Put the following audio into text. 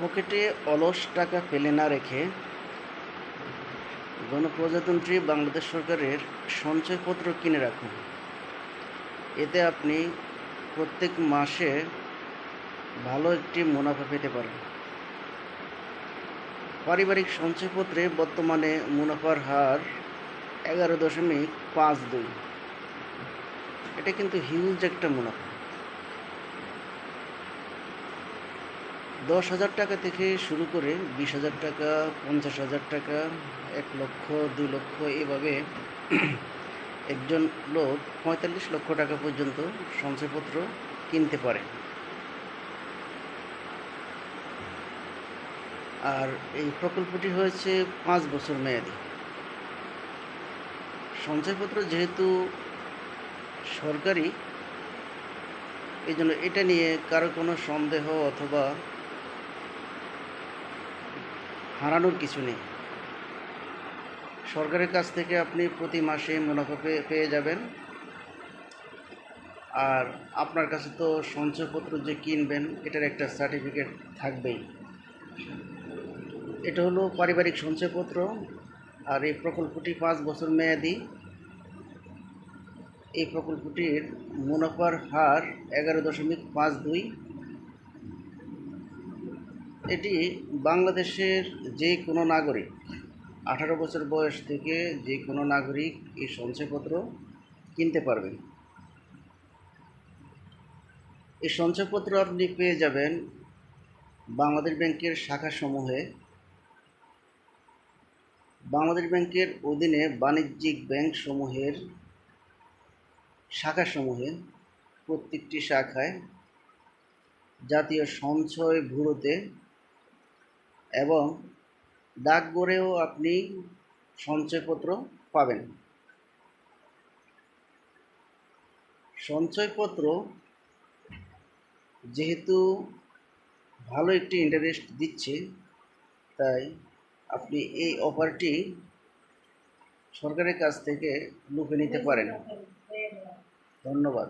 পকেটে অলস টাকা ফেলে না রেখে গণপ্রজাতন্ত্রী বাংলাদেশ সরকারের সঞ্চয়পত্র কিনে রাখুন। এতে আপনি প্রত্যেক মাসে ভালো একটি মুনাফা পেতে পারেন। পারিবারিক সঞ্চয়পত্রে বর্তমানে মুনাফার হার এগারো দশমিক পাঁচ দুই। এটা কিন্তু হিউজ একটা মুনাফা। দশ হাজার টাকা থেকে শুরু করে বিশ হাজার টাকা, পঞ্চাশ হাজার টাকা, এক লক্ষ, দুই লক্ষ এভাবে একজন লোক পঁয়তাল্লিশ লক্ষ টাকা পর্যন্ত সঞ্চয়পত্র কিনতে পারে। আর এই প্রকল্পটি হয়েছে পাঁচ বছর মেয়াদি। সঞ্চয়পত্র যেহেতু সরকারি এই জন্য এটা নিয়ে কারও কোনো সন্দেহ অথবা হারানোর কিছু নেই। সরকারের কাছ থেকে আপনি প্রতি মাসে মুনাফা পেয়ে পেয়ে যাবেন। আর আপনার কাছে তো সঞ্চয়পত্র যে কিনবেন, এটার একটা সার্টিফিকেট থাকবেই। এটা হলো পারিবারিক সঞ্চয়পত্র। আর এই প্রকল্পটি পাঁচ বছর মেয়াদি। এই প্রকল্পটির মুনাফার হার এগারো দশমিক পাঁচ দুই। এটি বাংলাদেশের যে কোনো নাগরিক, আঠারো বছর বয়স থেকে যে কোনো নাগরিক এই সঞ্চয়পত্র কিনতে পারবেন। এই সঞ্চয়পত্র আপনি পেয়ে যাবেন বাংলাদেশ ব্যাংকের শাখাসমূহে। বাংলাদেশ ব্যাংকের অধীনে বাণিজ্যিক ব্যাংক সমূহের শাখাসমূহে প্রত্যেকটি শাখায় জাতীয় সঞ্চয় ব্যুরোতে এবং ডাকঘরেও আপনি সঞ্চয়পত্র পাবেন। সঞ্চয়পত্র যেহেতু ভালো একটি ইন্টারেস্ট দিচ্ছে, তাই আপনি এই অফারটি সরকারের কাছ থেকে লুফে নিতে পারেন। ধন্যবাদ।